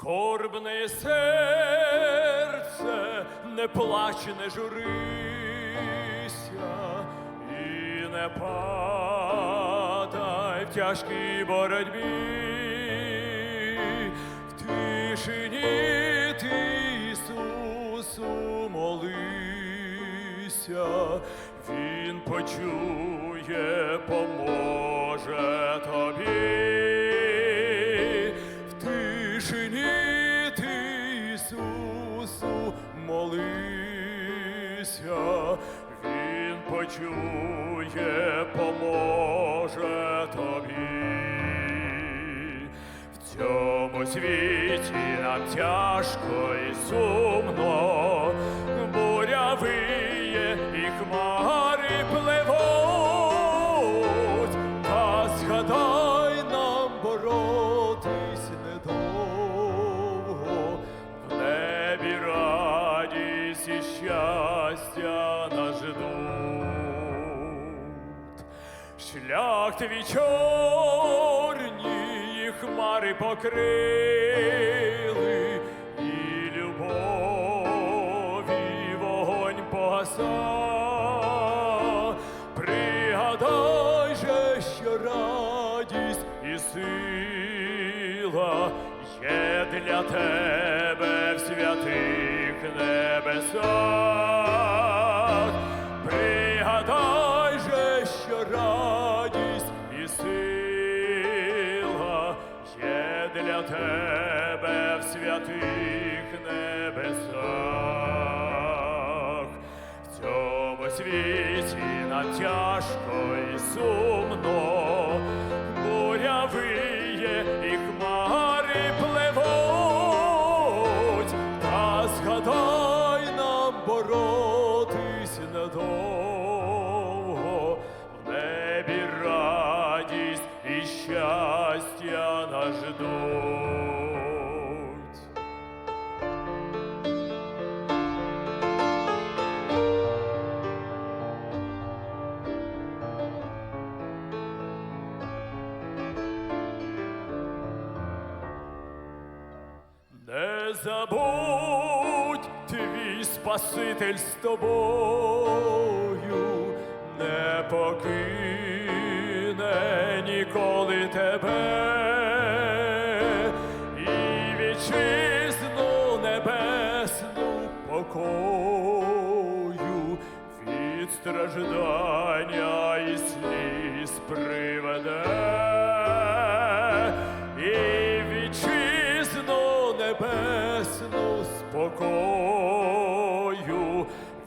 Скорбне серце, не плач, не журися і не падай в тяжкій боротьбі. В тишині ти Ісусу молися, Він почує, поможе тобі. Тишині Ісусу молися, Він почує, поможе тобі. В цьому світі нам тяжко і сумно, буря виє щастя нас ждуть. Шлях твій чорні хмари покрили, і любові вогонь погаса. Пригадай же, що радість і сила є для тебе в святих небесах. Радість і сила є для тебе в святих небесах. В цьому світі нам тяжко і сумно, буря виє і хмари Не забудь, твій Спаситель з тобою, не покине вітчизну небесну покою від страждання і сліз приведе. І вітчизну небесну спокою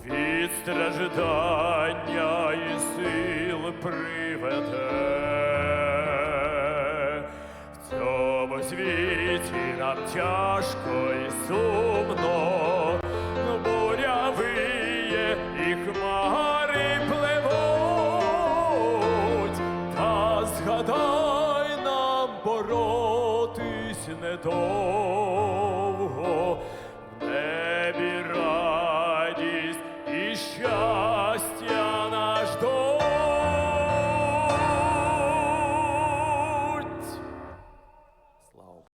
від страждання і сил приведе. В цьому світі нам тяжко і сумно, буря виє і хмари пливуть, та згадай нам боротись недовго, в небі радість і щастя.